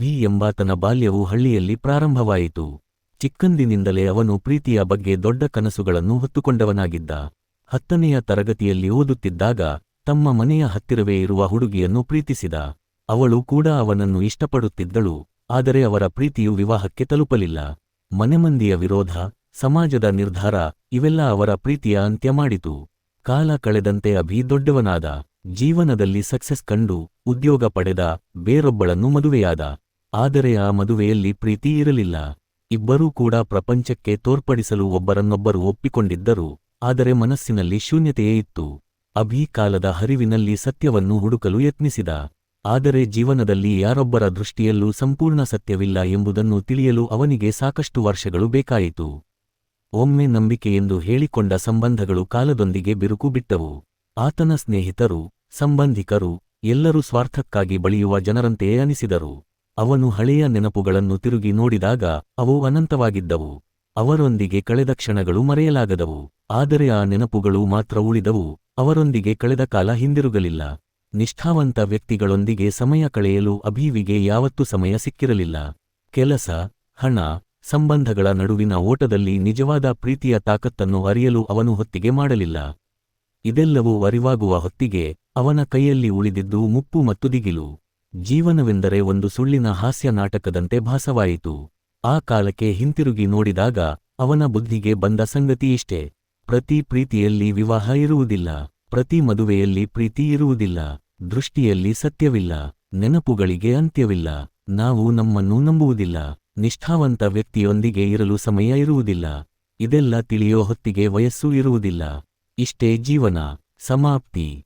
ಅಭಿ ಎಂಬಾತನ ಬಾಲ್ಯವು ಹಳ್ಳಿಯಲ್ಲಿ ಪ್ರಾರಂಭವಾಯಿತು. ಚಿಕ್ಕಂದಿನಿಂದಲೇ ಅವನು ಪ್ರೀತಿಯ ಬಗ್ಗೆ ದೊಡ್ಡ ಕನಸುಗಳನ್ನು ಹೊತ್ತುಕೊಂಡವನಾಗಿದ್ದ. ಹತ್ತನೆಯ ತರಗತಿಯಲ್ಲಿ ಓದುತ್ತಿದ್ದಾಗ ತಮ್ಮ ಮನೆಯ ಹತ್ತಿರವೇ ಇರುವ ಹುಡುಗಿಯನ್ನು ಪ್ರೀತಿಸಿದ. ಅವಳು ಕೂಡ ಅವನನ್ನು ಇಷ್ಟಪಡುತ್ತಿದ್ದಳು, ಆದರೆ ಅವರ ಪ್ರೀತಿಯು ವಿವಾಹಕ್ಕೆ ತಲುಪಲಿಲ್ಲ. ಮನೆಮಂದಿಯ ವಿರೋಧ, ಸಮಾಜದ ನಿರ್ಧಾರ, ಇವೆಲ್ಲ ಅವರ ಪ್ರೀತಿಯ ಅಂತ್ಯ ಮಾಡಿತು. ಕಾಲ ಕಳೆದಂತೆ ಅಭಿ ದೊಡ್ಡವನಾದ, ಜೀವನದಲ್ಲಿ ಸಕ್ಸೆಸ್ ಕಂಡು, ಉದ್ಯೋಗ ಪಡೆದ, ಬೇರೊಬ್ಬಳನ್ನು ಮದುವೆಯಾದ. ಆದರೆ ಆ ಮದುವೆಯಲ್ಲಿ ಪ್ರೀತಿ ಇರಲಿಲ್ಲ. ಇಬ್ಬರೂ ಕೂಡ ಪ್ರಪಂಚಕ್ಕೆ ತೋರ್ಪಡಿಸಲು ಒಬ್ಬರನ್ನೊಬ್ಬರು ಒಪ್ಪಿಕೊಂಡಿದ್ದರು, ಆದರೆ ಮನಸ್ಸಿನಲ್ಲಿ ಶೂನ್ಯತೆಯೇ ಇತ್ತು. ಅಭಿ ಕಾಲದ ಹರಿವಿನಲ್ಲಿ ಸತ್ಯವನ್ನು ಹುಡುಕಲು ಯತ್ನಿಸಿದ, ಆದರೆ ಜೀವನದಲ್ಲಿ ಯಾರೊಬ್ಬರ ದೃಷ್ಟಿಯಲ್ಲೂ ಸಂಪೂರ್ಣ ಸತ್ಯವಿಲ್ಲ ಎಂಬುದನ್ನು ತಿಳಿಯಲು ಅವನಿಗೆ ಸಾಕಷ್ಟು ವರ್ಷಗಳು ಬೇಕಾಯಿತು. ಒಮ್ಮೆ ನಂಬಿಕೆಯೆಂದು ಹೇಳಿಕೊಂಡ ಸಂಬಂಧಗಳು ಕಾಲದೊಂದಿಗೆ ಬಿರುಕು ಬಿಟ್ಟವು. ಆತನ ಸ್ನೇಹಿತರು, ಸಂಬಂಧಿಕರು ಎಲ್ಲರೂ ಸ್ವಾರ್ಥಕ್ಕಾಗಿ ಬಳಿಯುವ ಜನರಂತೆಯೇ ಅನಿಸಿದರು. ಅವನು ಹಳೆಯ ನೆನಪುಗಳನ್ನು ತಿರುಗಿ ನೋಡಿದಾಗ ಅವು ಅನಂತವಾಗಿದ್ದವು. ಅವರೊಂದಿಗೆ ಕಳೆದ ಕ್ಷಣಗಳು ಮರೆಯಲಾಗದವು. ಆದರೆ ಆ ನೆನಪುಗಳು ಮಾತ್ರ ಉಳಿದವು. ಅವರೊಂದಿಗೆ ಕಳೆದ ಕಾಲ ಹಿಂದಿರುಗಲಿಲ್ಲ. ನಿಷ್ಠಾವಂತ ವ್ಯಕ್ತಿಗಳೊಂದಿಗೆ ಸಮಯ ಕಳೆಯಲು ಅಭೀವಿಗೆ ಯಾವತ್ತೂ ಸಮಯ ಸಿಕ್ಕಿರಲಿಲ್ಲ. ಕೆಲಸ, ಹಣ, ಸಂಬಂಧಗಳ ನಡುವಿನ ಓಟದಲ್ಲಿ ನಿಜವಾದ ಪ್ರೀತಿಯ ತಾಕತ್ತನ್ನು ಅರಿಯಲು ಅವನು ಹೊತ್ತಿಗೆ ಮಾಡಲಿಲ್ಲ. ಇದೆಲ್ಲವೂ ಅರಿವಾಗುವ ಹೊತ್ತಿಗೆ ಅವನ ಕೈಯಲ್ಲಿ ಉಳಿದಿದ್ದು ಮುಪ್ಪು ಮತ್ತು ದಿಗಿಲು. ಜೀವನವೆಂದರೆ ಒಂದು ಸುಳ್ಳಿನ ಹಾಸ್ಯ ನಾಟಕದಂತೆ ಭಾಸವಾಯಿತು. ಆ ಕಾಲಕ್ಕೆ ಹಿಂತಿರುಗಿ ನೋಡಿದಾಗ ಅವನ ಬುದ್ಧಿಗೆ ಬಂದ ಸಂಗತಿ ಇಷ್ಟೇ. ಪ್ರತಿ ಪ್ರೀತಿಯಲ್ಲಿ ವಿವಾಹ ಇರುವುದಿಲ್ಲ. ಪ್ರತಿ ಮದುವೆಯಲ್ಲಿ ಪ್ರೀತಿ ಇರುವುದಿಲ್ಲ. ದೃಷ್ಟಿಯಲ್ಲಿ ಸತ್ಯವಿಲ್ಲ. ನೆನಪುಗಳಿಗೆ ಅಂತ್ಯವಿಲ್ಲ. ನಾವು ನಮ್ಮನ್ನು ನಂಬುವುದಿಲ್ಲ. ನಿಷ್ಠಾವಂತ ವ್ಯಕ್ತಿಯೊಂದಿಗೆ ಇರಲು ಸಮಯ ಇರುವುದಿಲ್ಲ. ಇದೆಲ್ಲ ತಿಳಿಯೋ ಹೊತ್ತಿಗೆ ವಯಸ್ಸು ಇರುವುದಿಲ್ಲ. ಇಷ್ಟೇ ಜೀವನ. ಸಮಾಪ್ತಿ.